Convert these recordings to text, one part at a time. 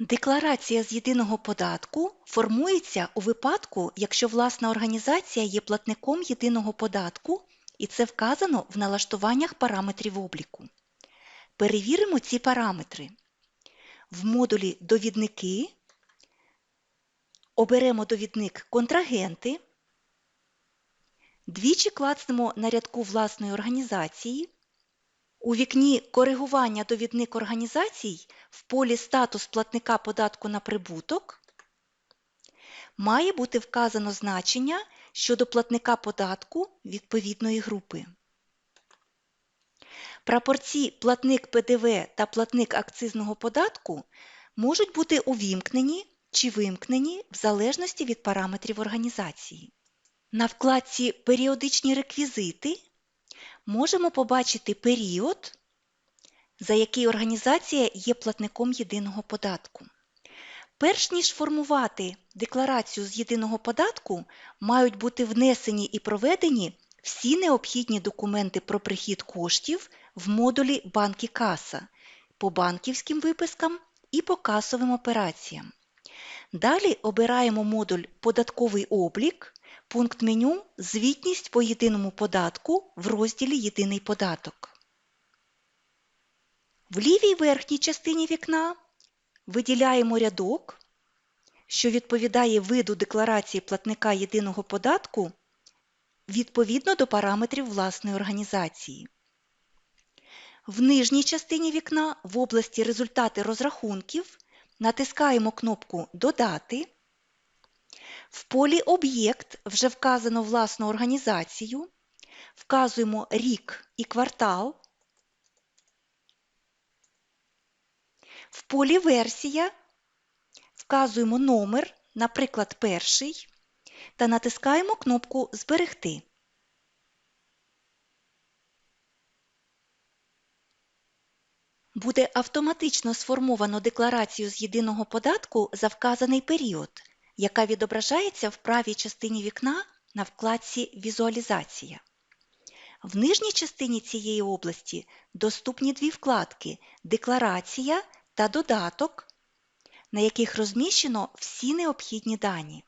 Декларація з єдиного податку формується у випадку, якщо власна організація є платником єдиного податку, і це вказано в налаштуваннях параметрів обліку. Перевіримо ці параметри. В модулі Довідники оберемо довідник Контрагенти, двічі клацнемо на рядку власної організації. У вікні Коригування довідник організацій в полі Статус платника податку на прибуток має бути вказано значення щодо платника податку відповідної групи. Прапорці платник ПДВ та платник акцизного податку можуть бути увімкнені чи вимкнені в залежності від параметрів організації. На вкладці Періодичні реквізити можемо побачити період, за який організація є платником єдиного податку. Перш ніж формувати декларацію з єдиного податку, мають бути внесені і проведені всі необхідні документи про прихід коштів в модулі Банки каса по банківським випискам і по касовим операціям. Далі обираємо модуль Податковий облік, пункт меню Звітність по єдиному податку в розділі Єдиний податок. В лівій верхній частині вікна виділяємо рядок, що відповідає виду декларації платника єдиного податку відповідно до параметрів власної організації. В нижній частині вікна в області Результати розрахунків натискаємо кнопку Додати. В полі Об'єкт вже вказано власну організацію, вказуємо рік і квартал. В полі Версія вказуємо номер, наприклад, перший, та натискаємо кнопку Зберегти. Буде автоматично сформовано декларацію з єдиного податку за вказаний період, яка відображається в правій частині вікна на вкладці Візуалізація. В нижній частині цієї області доступні дві вкладки Декларація та Додаток, на яких розміщено всі необхідні дані.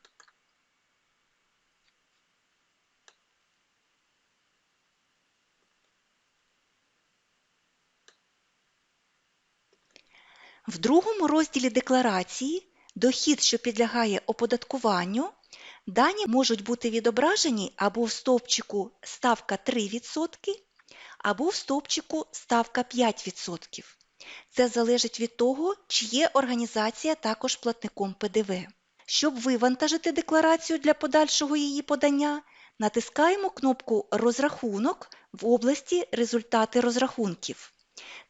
В другому розділі декларації дохід, що підлягає оподаткуванню, дані можуть бути відображені або в стовпчику ставка 3%, або в стовпчику ставка 5%. Це залежить від того, чи є організація також платником ПДВ. Щоб вивантажити декларацію для подальшого її подання, натискаємо кнопку Розрахунок в області Результати розрахунків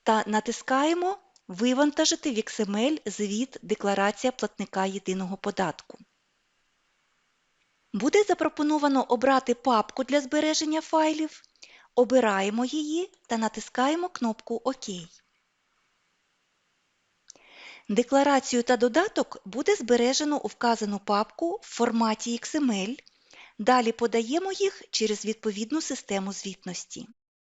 та натискаємо Вивантажити в XML звіт Декларація платника єдиного податку. Буде запропоновано обрати папку для збереження файлів. Обираємо її та натискаємо кнопку ОК. Декларацію та додаток буде збережено у вказану папку в форматі XML. Далі подаємо їх через відповідну систему звітності.